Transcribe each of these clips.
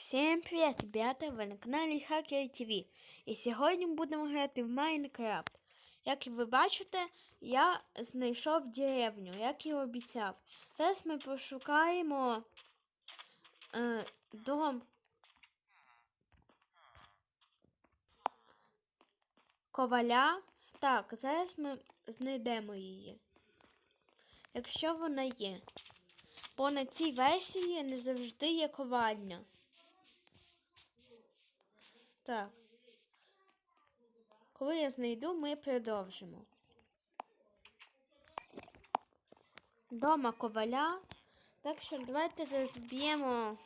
Всем привет, ребята! Ви на каналі Hacker TV. І сьогодні будемо грати в Майнкрафт. Як ви бачите, я знайшов деревню, як і обіцяв. Зараз ми пошукаємо е, дом коваля. Так, зараз ми знайдемо її. Якщо вона є. Бо на цій версії не завжди є ковальня. Так. Коли я знайду, ми продовжимо. Дома коваля. Так що давайте зараз вб'ємо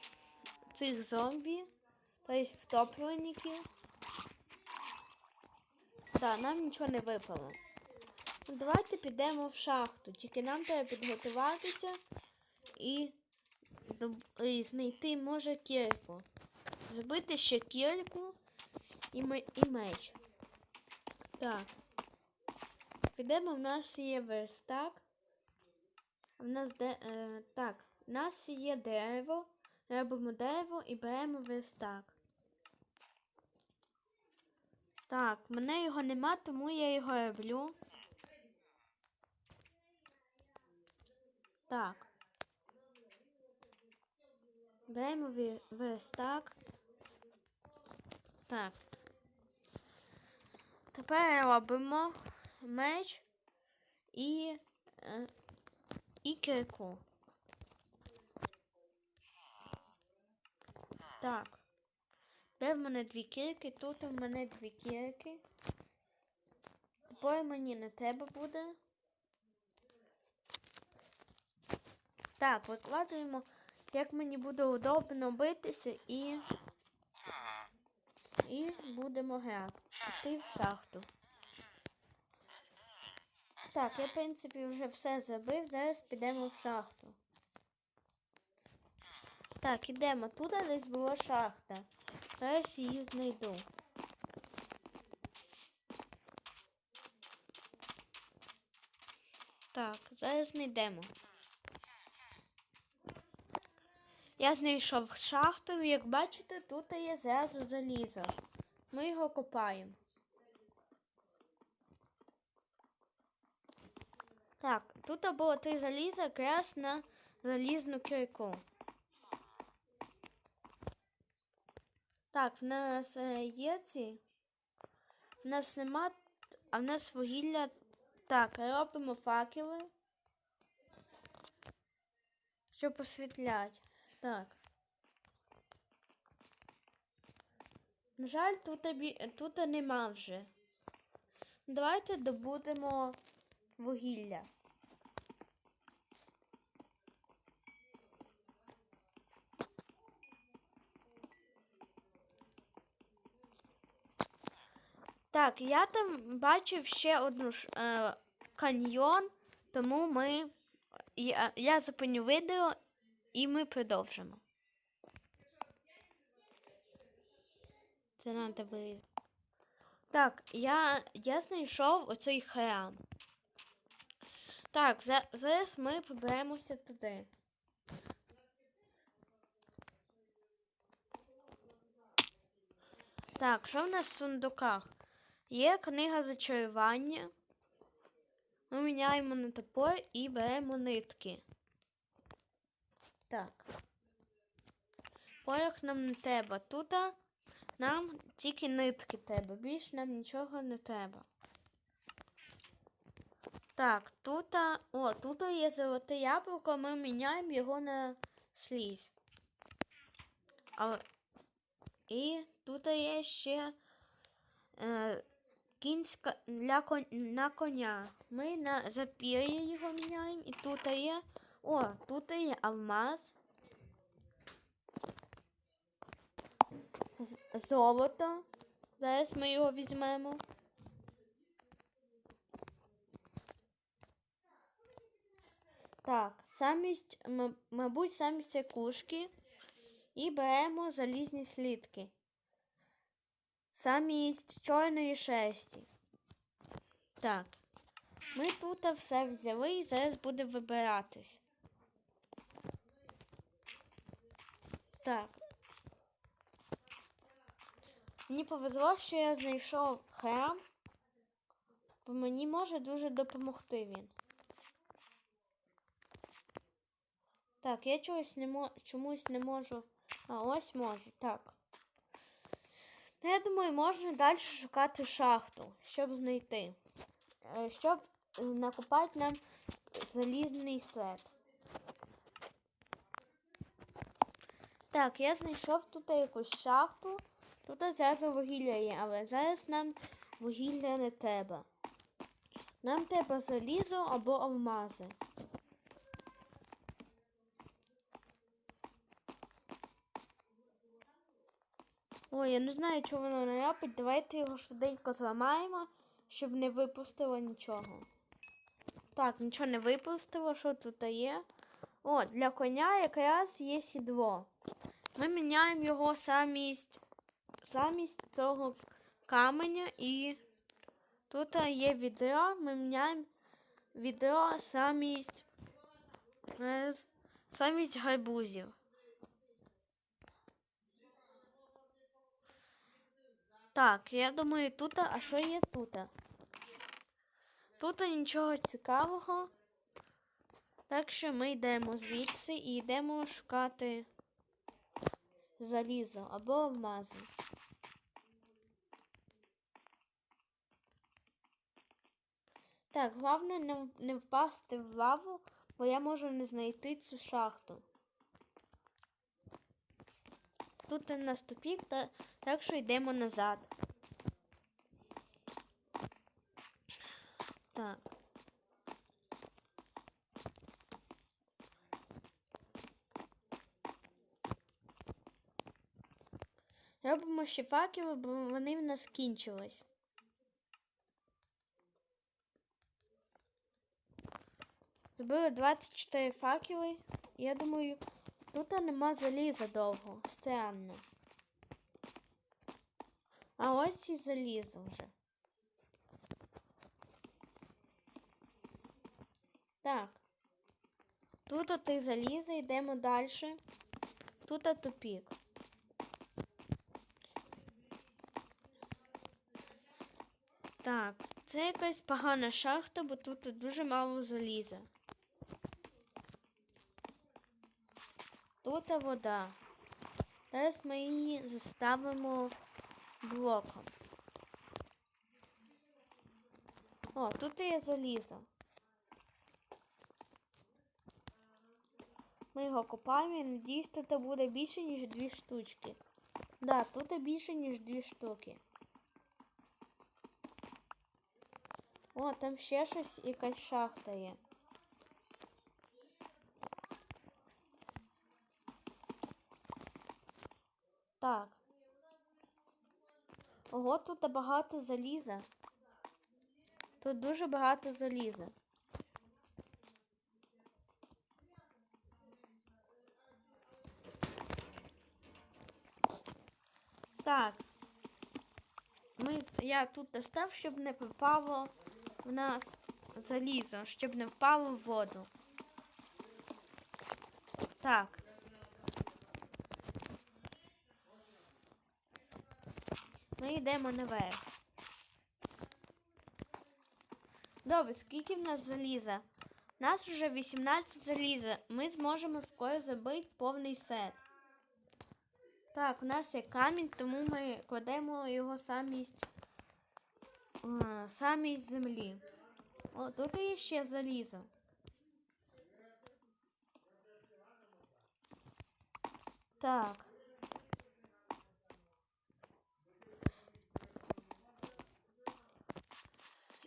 цих зомбі, тобто втопленників. Так, нам нічого не випало. Ну, давайте підемо в шахту. Тільки нам треба підготуватися і, і знайти, може, кірку. Зробити ще кірку і, і меч. Так. Підемо, в нас є верстак. В нас де. Е, так, в нас є дерево. Робимо дерево і беремо верстак. Так, мене його нема, тому я його роблю. Так. Беремо верстак. Так. Тепер робимо меч і, е, і кирку. Так. Де в мене дві кірки? Тут в мене дві кірки. Тепер мені не треба буде. Так, викладуємо, як мені буде удобно битися і. І будемо грати. Йти в шахту. Так, я, в принципі, вже все забив. Зараз підемо в шахту. Так, ідемо. Тут десь була шахта. Зараз її знайду. Так, зараз знайдемо. Я знайшов шахту, як бачите, тут є зразу залізо. Ми його копаємо. Так, тут було три заліза якраз на залізну кирку. Так, в нас е, є ці. В нас нема, а в нас вугілля. Так, робимо факели. Щоб освітлять. Так. На жаль, тут, тут нема вже. Давайте добудемо вугілля. Так, я там бачив ще одну е, каньйон, тому ми. Я, я зупиню відео і ми продовжимо. Це треба вирізати. Так, я, я знайшов оцей храм. Так, за, зараз ми поберемося туди. Так, що в нас в сундуках? Є книга зачарування. Ми міняємо на топор і беремо нитки. Так. Порох нам не треба. Тут нам тільки нитки треба. Більше нам нічого не треба. Так, тут. О, тут є золоте яблуко, ми міняємо його на слізь. А, і тут є ще е, кінська для кон, на коня. Ми на запір'я його міняємо. І тут є. О, тут є алмаз. Золото. Зараз ми його візьмемо. Так, самість, мабуть, самість ракушки. І беремо залізні слідки. Самість чорної шерсті. Так. Ми тут все взяли і зараз буде вибиратись. Так. Мені повезло, що я знайшов храм, бо мені може дуже допомогти він. Так, я чогось не чомусь не можу. А ось можу, так. Я думаю, можна далі шукати шахту, щоб знайти. Е, Щоб е, накопати нам залізний сет. Так, я знайшов тут якусь шахту. Тут зараз вугілля є, але зараз нам вугілля не треба. Нам треба залізо або алмази. Ой, я не знаю, чого воно не робить. Давайте його швиденько зламаємо, щоб не випустило нічого. Так, нічого не випустило, що тут є. О, для коня якраз є сідло. Ми міняємо його замість, замість цього каменя і тут є відро, ми міняємо відро замість, е, замість гарбузів. Так, я думаю, тут, а що є тут? Тут нічого цікавого. Так що ми йдемо звідси і йдемо шукати залізо або алмази. Так, головне не, не впасти в лаву, бо я можу не знайти цю шахту. Тут у нас тупік, та, так що йдемо назад. Так. Робимо ще факели, бо вони в нас кінчились. Збили 24 факели. Я думаю, тут нема заліза довго. Странно. А ось і залізо вже. Так. Тут от і залізо, йдемо далі. Тут тупік. Так, це якась погана шахта, бо тут дуже мало заліза. Тут вода. Зараз ми її заставимо блоком. О, тут є залізо. Ми його копаємо і надіюсь, тут буде більше, ніж дві штучки. Да, тут більше, ніж дві штуки. О, там ще щось, якась шахта є. Так. Ого, тут багато заліза. Тут дуже багато заліза. Так. Ми, я тут достав, щоб не попало в нас залізо, щоб не впало в воду. Так. Ми йдемо наверх. Добре, скільки в нас заліза? У нас вже 18 заліза. Ми зможемо скоро забити повний сет. Так, у нас є камінь, тому ми кладемо його самість, а, самість землі. О, тут є ще залізо. Так.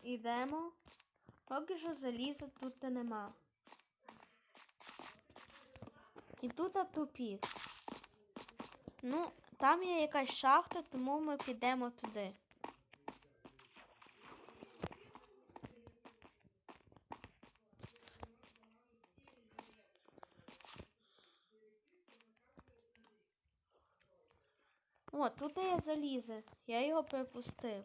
Ідемо. Поки що заліза тут нема. І тут тупік. Ну, там є якась шахта, тому ми підемо туди. О, тут є залізо. Я його припустив.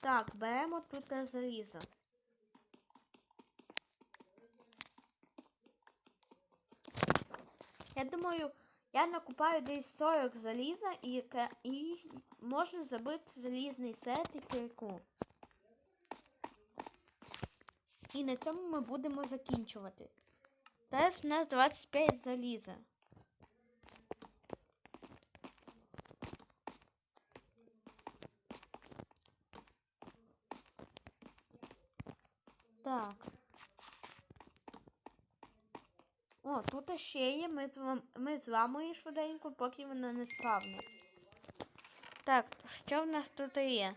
Так, беремо тут залізо. Я думаю, Я накупаю десь 40 заліза і, і можна забити залізний сет і кирку. І на цьому ми будемо закінчувати. Зараз в нас 25 заліза. Так. О, тут ще є. Ми, злам... ми зламуємо швиденько, поки воно не справне. Так, що в нас тут є?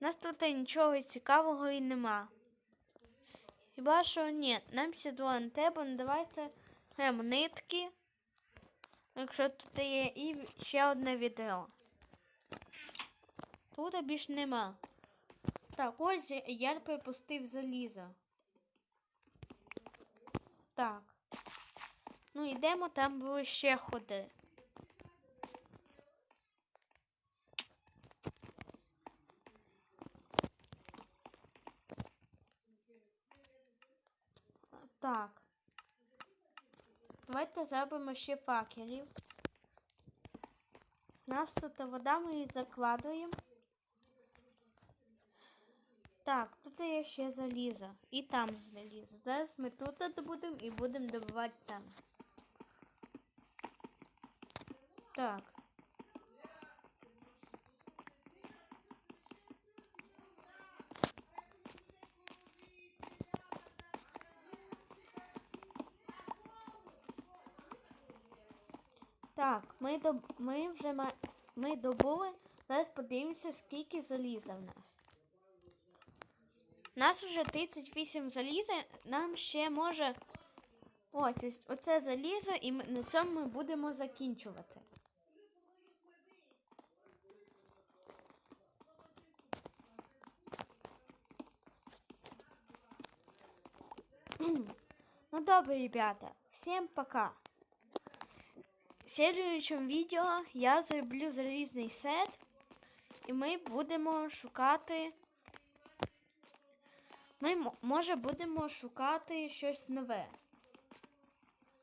У нас тут нічого цікавого і нема. Хіба що ні, нам сідло не треба, ну давайте беремо нитки. Якщо тут є і ще одне відро. Тут більш нема. Так, ось я припустив залізо. Так. Ну, йдемо, там були ще ходи. Так. Давайте зробимо ще факелів. У нас тут вода, ми її закладуємо. Так, тут є ще залізо. І там залізо. Зараз ми тут добудемо і будемо добувати там. Так. Так, ми, доб... ми вже ма... ми добули. Зараз подивимося, скільки заліза в нас. У нас вже 38 заліза, нам ще може. Ось, ось оце залізо, і на цьому ми будемо закінчувати. Ну добре, ребята, всем пока. В следующем відео я зроблю залізний сет, і ми будемо шукати. Ми, може, будемо шукати щось нове.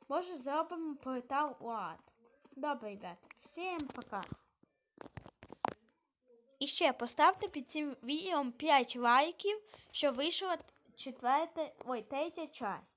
Може, зробимо портал у ад. Добре, ребята, всім пока. І ще поставте під цим відео 5 лайків, що вийшла четверта, ой, третя часть.